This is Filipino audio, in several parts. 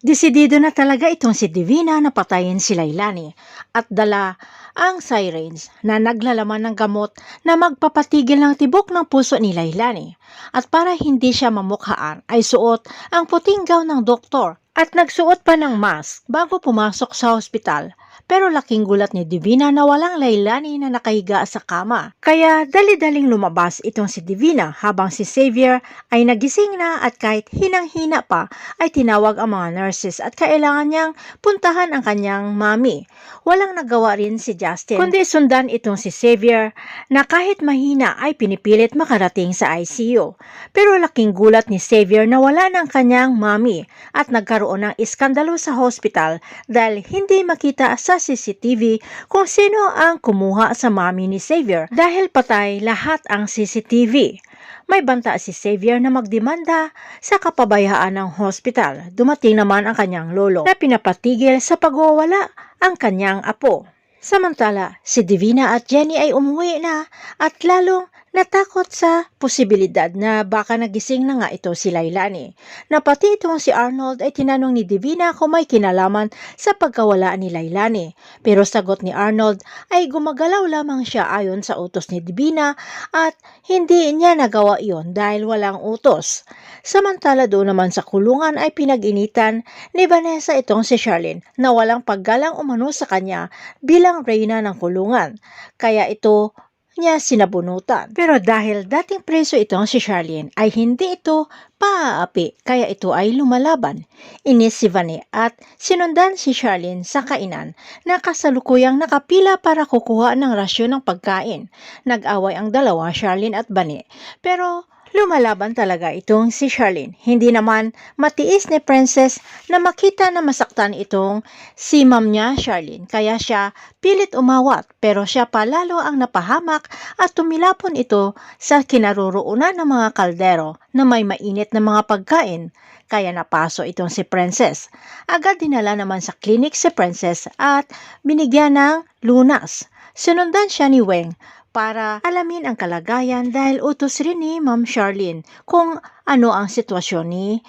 Desidido na talaga itong si Divina na patayin si Lailani at dala ang sirens na naglalaman ng gamot na magpapatigil ng tibok ng puso ni Lailani. At para hindi siya mamukhaan ay suot ang puting gown ng doktor at nagsuot pa ng mask bago pumasok sa hospital. Pero laking gulat ni Divina na walang Lailani na nakahiga sa kama. Kaya dali-daling lumabas itong si Divina habang si Xavier ay nagising na at kahit hinang-hina pa ay tinawag ang mga nurses at kailangan niyang puntahan ang kanyang mami. Walang nagawa rin si Justin kundi sundan itong si Xavier na kahit mahina ay pinipilit makarating sa ICU. Pero laking gulat ni Xavier na wala ng kanyang mami at nagkaroon ng iskandalo sa hospital dahil hindi makita sa CCTV kung sino ang kumuha sa mami ni Xavier dahil patay lahat ang CCTV. May banta si Xavier na magdemanda sa kapabayaan ng hospital. Dumating naman ang kanyang lolo na pinapatigil sa pagwawala ang kanyang apo. Samantala, si Divina at Jenny ay umuwi na at lalong natakot sa posibilidad na baka nagising na nga ito si Lailani. Na pati itong si Arnold ay tinanong ni Divina kung may kinalaman sa pagkawala ni Lailani. Pero sagot ni Arnold ay gumagalaw lamang siya ayon sa utos ni Divina at hindi niya nagawa iyon dahil walang utos. Samantala doon naman sa kulungan ay pinag-initan ni Vanessa itong si Charlene na walang paggalang umano sa kanya bilang reyna ng kulungan. Kaya ito niya sinabunutan. Pero dahil dating preso itong si Charlene ay hindi ito paaapi kaya ito ay lumalaban. Inis si Vane at sinundan si Charlene sa kainan na kasalukuyang nakapila para kukuha ng rasyon ng pagkain. Nag-away ang dalawa, Charlene at Vane. Pero Lumalaban talaga itong si Charlene. Hindi naman matiis ni Princess na makita na masaktan itong si ma'am niya, Charlene. Kaya siya pilit umawat pero siya pa lalo ang napahamak at tumilapon ito sa kinaroroonan ng mga kaldero na may mainit na mga pagkain. Kaya napaso itong si Princess. Agad dinala naman sa clinic si Princess at binigyan ng lunas. Sinundan siya ni Weng para alamin ang kalagayan dahil utos rin ni Ma'am Charlene kung ano ang sitwasyon ni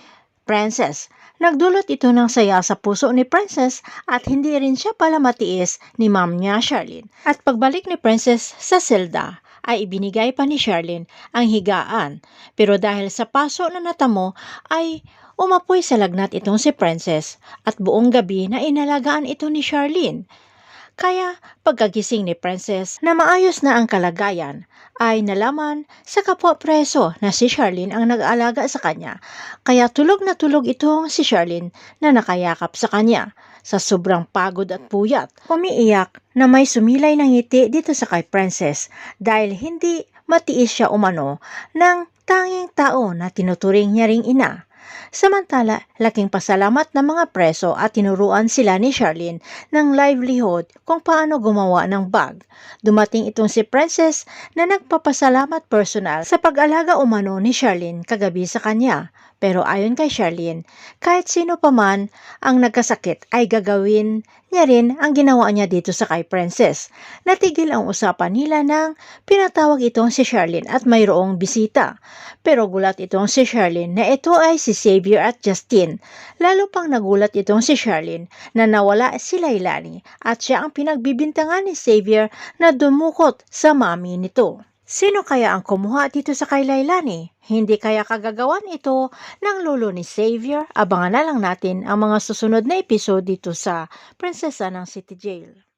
Princess. Nagdulot ito ng saya sa puso ni Princess at hindi rin siya pala matiis ni Ma'am niya Charlene. At pagbalik ni Princess sa selda, ay ibinigay pa ni Charlene ang higaan. Pero dahil sa paso na natamo ay umapoy sa lagnat itong si Princess at buong gabi na inalagaan ito ni Charlene. Kaya pagkagising ni Princess na maayos na ang kalagayan ay nalaman sa kapwa preso na si Charlene ang nag-aalaga sa kanya. Kaya tulog na tulog itong si Charlene na nakayakap sa kanya. Sa sobrang pagod at puyat, umiiyak na may sumilay ng ngiti dito sa kay Princess dahil hindi matiis siya umano ng tanging tao na tinuturing niya ring ina. Samantala, laking pasalamat ng mga preso at tinuruan sila ni Charlene ng livelihood kung paano gumawa ng bag. Dumating itong si Princess na nagpapasalamat personal sa pag-alaga umano ni Charlene kagabi sa kanya. Pero ayon kay Charlene, kahit sino pa man ang nagkasakit ay gagawin niya rin ang ginawa niya dito sa kay Princess. Natigil ang usapan nila nang pinatawag itong si Charlene at mayroong bisita. Pero gulat itong si Charlene na ito ay si Xavier at Justin. Lalo pang nagulat itong si Charlene na nawala si Lailani at siya ang pinagbibintangan ni Xavier na dumukot sa mami nito. Sino kaya ang kumuha dito sa kay Lailani? Hindi kaya kagagawan ito ng lolo ni Xavier? Abangan na lang natin ang mga susunod na episode dito sa Prinsesa ng City Jail.